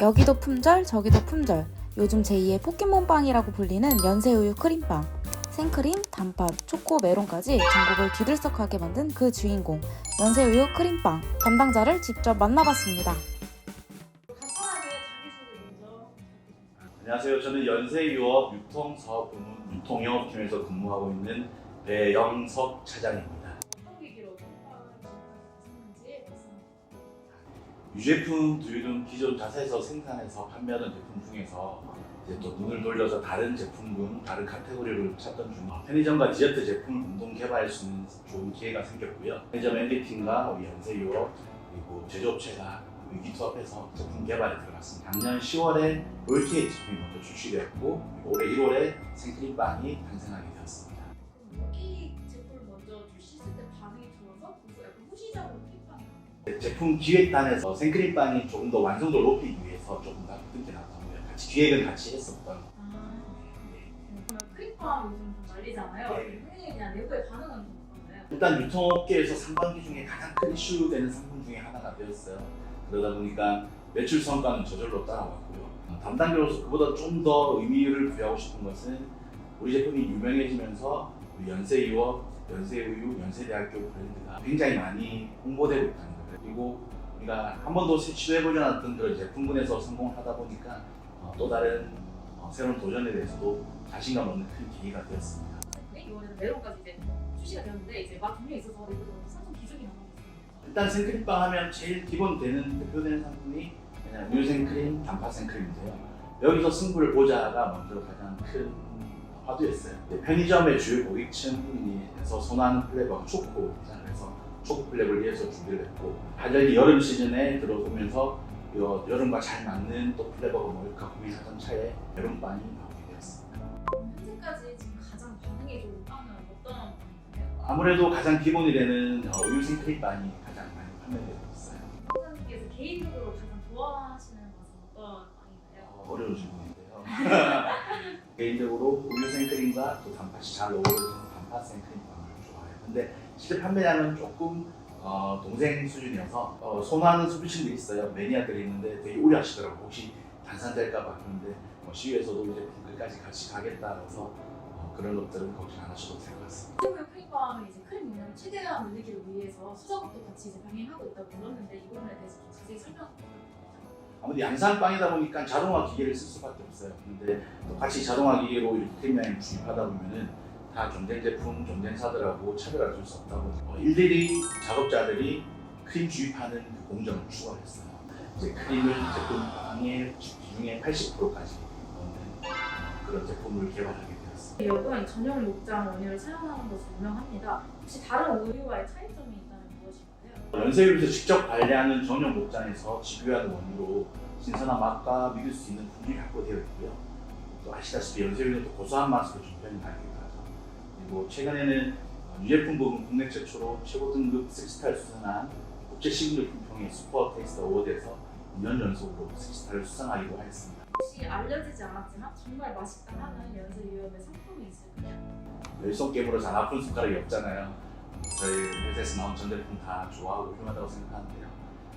여기도 품절, 저기도 품절. 요즘 제2의 포켓몬빵이라고 불리는 연세우유 크림빵. 생크림, 단팥, 초코, 메론까지 전국을 뒤들썩하게 만든 그 주인공 연세우유 크림빵. 담당자를 직접 만나봤습니다. 안녕하세요. 저는 연세유업 유통사업부문 유통영업팀에서 근무하고 있는 배영석 차장입니다. 유제품 두유는 기존 자사에서 생산해서 판매하던 제품 중에서 이제 또 눈을 돌려서 다른 제품군, 다른 카테고리를 찾던 중 편의점과 디저트 제품을 공동 개발할 수 있는 좋은 기회가 생겼고요. 편의점 엔디팀과 우리 연세유업 그리고 제조업체가 의기투합해서 제품 개발에 들어갔습니다. 작년 10월에 롤케이크 제품이 먼저 출시되었고 올해 1월에 생크림빵이 탄생하게 되었습니다. 여기 제품을 먼저 출시했을 때 반응이 좋아서 약간 후시적으로 제품 기획단에서 생크림빵이 조금 더 완성도를 높이기 위해서 조금 더 늦게 나왔고요. 같이 기획은 같이 했었던. 아 네. 그러면 크림빵 요즘 좀 난리잖아요 네. 그냥 내부의 반응은 좀 어떤가요? 일단 유통업계에서 상반기 중에 가장 큰 이슈되는 상품 중에 하나가 되었어요. 그러다 보니까 매출 성과는 저절로 따라왔고요. 어, 담당자로서 그보다 좀 더 의미를 부여하고 싶은 것은 우리 제품이 유명해지면서 우리 연세유업, 연세우유, 연세대학교 브랜드가 굉장히 많이 홍보되고 있다는 거예요. 그리고 우리가 한 번도 시도해보지 않았던 그런 제품군에서 성공을 하다 보니까 어, 또 다른 어, 새로운 도전에 대해서도 자신감 얻는 큰 계기가 되었습니다. 네, 이번에는 메론까지 이제 출시가 되었는데 이제 막 종류에 있어서 삼성 기준이 나오고 있습니다 일단 생크림빵 하면 제일 기본 되는 대표되는 상품이 그냥 우유 생크림, 단팥 생크림인데요. 여기서 승부를 보자가 먼저 가장 큰 화두였어요. 네, 편의점의 주요 고객층에서 선호하는 플레이버가 초코잖아요. 그래서 초코 플레이버를 위해서 준비를 했고 가격이 여름 시즌에 들어오면서 요 여름과 잘 맞는 또 플레이버가 뭘까 고민하던 차에 메론빵이 나오게 되었습니다. 현재까지 지금 가장 반응이 좋은 빵은 어떤 빵인가요? 아무래도 가장 기본이 되는 어, 우유 생크림빵이 가장 많이 판매되고 개인적으로 우유 생크림과 또 단팥이 잘 어우러지는 단팥 생크림빵을 좋아해요. 근데 실제 판매량은 조금 어, 동생 수준이어서 어, 선호하는 소비층들이 있어요. 매니아들이 있는데 되게 우려하시더라고요. 혹시 단산될까봐 그런데 뭐 시위에서도 이제 끝까지 같이 가겠다 해서 어, 그런 것들은 걱정 안 하셔도 될 것 같습니다. 새우의 크림빵은 이제 크림 용량을 최대한 늘리기 위해서 수작업도 같이 이제 병행하고 있다고 들었는데 이 부분에 대해서 좀 자세히 설명 부탁드립니다. 아무래도 양산빵이다 보니까 자동화 기계를 쓸 수밖에 없어요. 근데 똑같이 자동화 기계로 이렇게 크림량을 주입하다 보면은 다 경쟁 제품, 경쟁사들하고 차별을 줄수 없다고 어, 일일이 작업자들이 크림 주입하는 그 공정을 추가했어요. 이제 크림을 제품의 비중의 80%까지 넣는 어, 그런 제품을 개발하게 되었어요. 여분 전용 목장 원유를 사용하는 것으로 유명합니다. 혹시 다른 우유와의 차이점이 무엇일까요? 연세유에서 직접 관리하는 전용 목장에서 집유하는 원유로 신선한 맛과 믿을 수 있는 품질이 확보되어 있고요. 또 아시다시피 연세유는 또 고소한 맛으로 좀 변이 나기도 하죠. 그리고 최근에는 어, 유제품 부분 국내 최초로 최고 등급 3스타를 수상한 국제 식료품평의 슈퍼 테이스트 어워드에서 2년 연속으로 3스타를 수상하기도 하였습니다. 혹시 알려지지 않았지만 정말 맛있다 하는 연세 유형의 상품이 있을까요? 열성 게임으로 잘 아픈 숟가락이 없잖아요. 저희 회사에서 나온 전 제품 다 좋아하고 훌륭하다고 생각하는데요.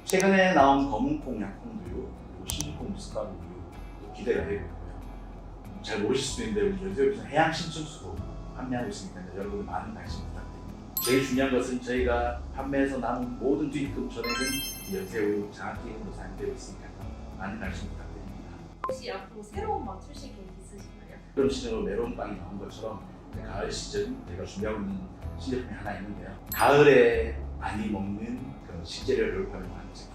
최근에 나온 검은콩 양콩두유 그리고 신유콩 무스가루 우유도 기대가 되고 있고요. 잘 모르실 수도 있는데 우리 연세에서 해양 신춘수도 판매하고 있으니까 여러분 많은 관심 부탁드립니다. 제일 중요한 것은 저희가 판매해서 남은 모든 수익금 전액은 이 연세우유 장학기금으로 사용되고 있으니까 많은 관심 부탁드립니다. 혹시 앞으로 새로운 맛 출시 계획 있으신가요? 그런 시즌으로 메론빵이 나온 것처럼 가을 시즌 제가 준비하고 있는 신제품이 하나 있는데요. 가을에 많이 먹는 그런 식재료를 활용한 제품